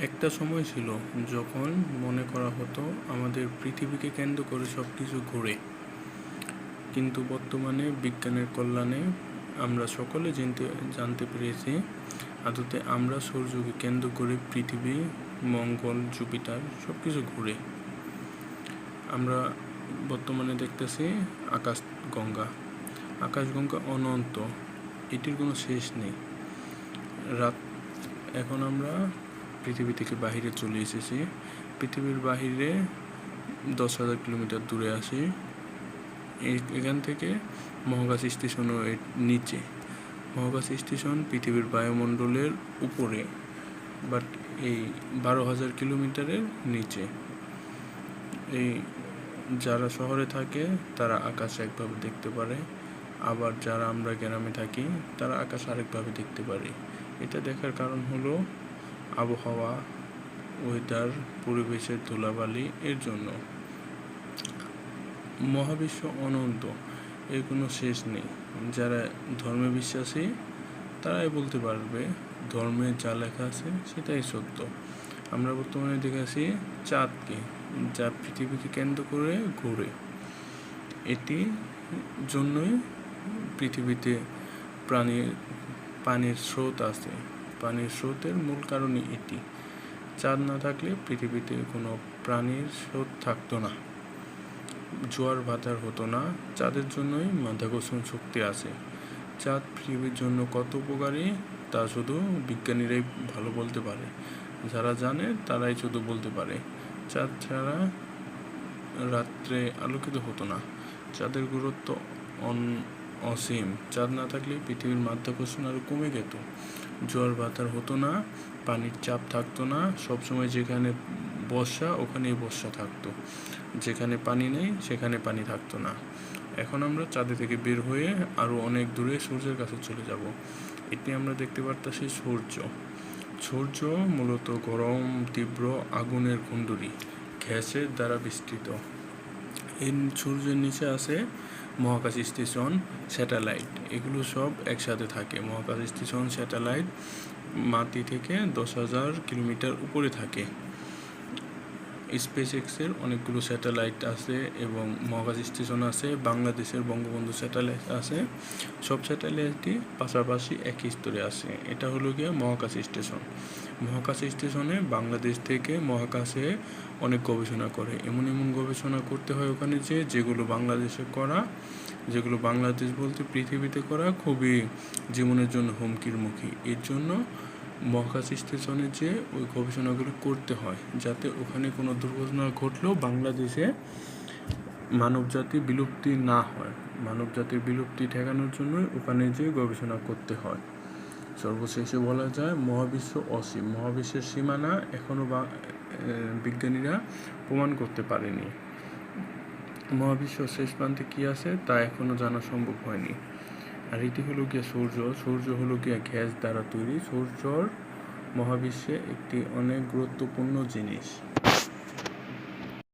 একটা সময় ছিল যখন মনে করা হতো আমাদের পৃথিবীকে কেন্দ্র করে সব কিছু ঘুরে। কিন্তু বর্তমানে বিজ্ঞানের কল্যাণে আমরা সকলে জানতে জানতে পেরেছি আদতে আমরা সূর্যকে কেন্দ্র করে পৃথিবী, মঙ্গল, জুপিটার সব কিছু ঘুরে। আমরা বর্তমানে দেখতেছি আকাশ গঙ্গা। আকাশগঙ্গা অনন্ত, এটির কোনো শেষ নেই। রাত, এখন আমরা পৃথিবী থেকে বাহিরে চলে এসেছি। পৃথিবীর বাহিরে দশ হাজার কিলোমিটার দূরে এই- এখান থেকে মহাকাশ স্টেশনও এর নিচে। মহাকাশ স্টেশন পৃথিবীর বায়ুমণ্ডলের উপরে, বাট এই বারো হাজার কিলোমিটারের নিচে। এই যারা শহরে থাকে, তারা আকাশ একভাবে দেখতে পারে। আবার যারা আমরা গ্রামে থাকি, তারা আকাশ আরেকভাবে দেখতে পারি। এটা দেখার কারণ হলো আবহাওয়া ওয়েদার পরিবেশের ধুলাবালি এর জন্য। মহাবিশ্ব অনন্ত এর কোনো শেষ নেই। যারা ধর্মে বিশ্বাসী, তারাই বলতে পারবে, ধর্মে যা লেখা আছে সেটাই সত্য। আমরা বর্তমানে দেখেছি চাঁদকে, যা পৃথিবীকে কেন্দ্র করে ঘুরে। এটি জন্যই পৃথিবীতে প্রাণীর, পানির স্রোত আছে। পানির স্রোতের মূল কারণই এটি। চাঁদ না থাকলে পৃথিবীতে কোনো প্রাণীর স্রোত থাকতো না। জোয়ার ভাতার হতো না। চাঁদের জন্যই মাধ্যাকর্ষণ শক্তি আছে। চাঁদ পৃথিবীর জন্য কত উপকারী তা শুধু বিজ্ঞানীরাই ভালো বলতে পারে। যারা জানে, তারাই শুধু বলতে পারে। চাঁদ ছাড়া রাত্রে আলোকিত হতো না। চাঁদের গুরুত্ব অন অসীম। চাঁদ না থাকলে পৃথিবীর মাধ্যাকর্ষণ আরও কমে যেত। জোয়ার ভাতার হতো না, পানির চাপ থাকতো না, সবসময় যেখানে বর্ষা ওখানেই বর্ষা থাকতো। যেখানে পানি নেই, সেখানে পানি থাকতো না। এখন আমরা চাঁদে থেকে বের হয়ে আরও অনেক দূরে সূর্যের কাছে চলে যাব। এটি আমরা দেখতে পারতেছি সূর্য। সূর্য মূলত গরম, তীব্র আগুনের কুণ্ডুরি গ্যাসের দ্বারা বিস্তৃত। এই সূর্যের নিচে আছে মহাকাশ স্টেশন, স্যাটেলাইট। এগুলো সব একসাথে থাকে। মহাকাশ স্টেশন, স্যাটেলাইট মাটি থেকে দশ হাজার কিলোমিটার উপরে থাকে। স্পেস এক্সের অনেকগুলো স্যাটেলাইট আছে এবং মহাকাশ স্টেশন আছে, বাংলাদেশের বঙ্গবন্ধু স্যাটেলাইট আছে। সব স্যাটেলাইটই পাশাপাশি একই স্তরে আছে। এটা হলো গিয়ে মহাকাশ স্টেশন। মহাকাশ স্টেশনে বাংলাদেশ থেকে মহাকাশে অনেক গবেষণা করে। এমন এমন গবেষণা করতে হয় ওখানে যে, যেগুলো বাংলাদেশে করা, যেগুলো বাংলাদেশ বলতে পৃথিবীতে করা খুবই জীবনের জন্য হুমকির মুখী। এর জন্য মহাকাশ স্টেশনে যে ওই গবেষণাগুলো করতে হয়, যাতে ওখানে কোনো দুর্ঘটনা ঘটলেও বাংলাদেশে মানবজাতি বিলুপ্তি না হয়। মানবজাতির বিলুপ্তি ঠেকানোর জন্য ওখানে যে গবেষণা করতে হয়। সর্বশেষে বলা যায়, মহাবিশ্ব অসীম। মহাবিশ্বের সীমানা এখনও বা বিজ্ঞানীরা প্রমাণ করতে পারেনি। মহাবিশ্ব শেষ প্রান্তে কী আছে তা এখনও জানা সম্ভব হয়নি। আর এটি হলো গিয়া সূর্য। সূর্য হলো গিয়া গ্যাস দ্বারা তৈরি। সূর্যর মহাবিশ্বে একটি অনেক গুরুত্বপূর্ণ জিনিস।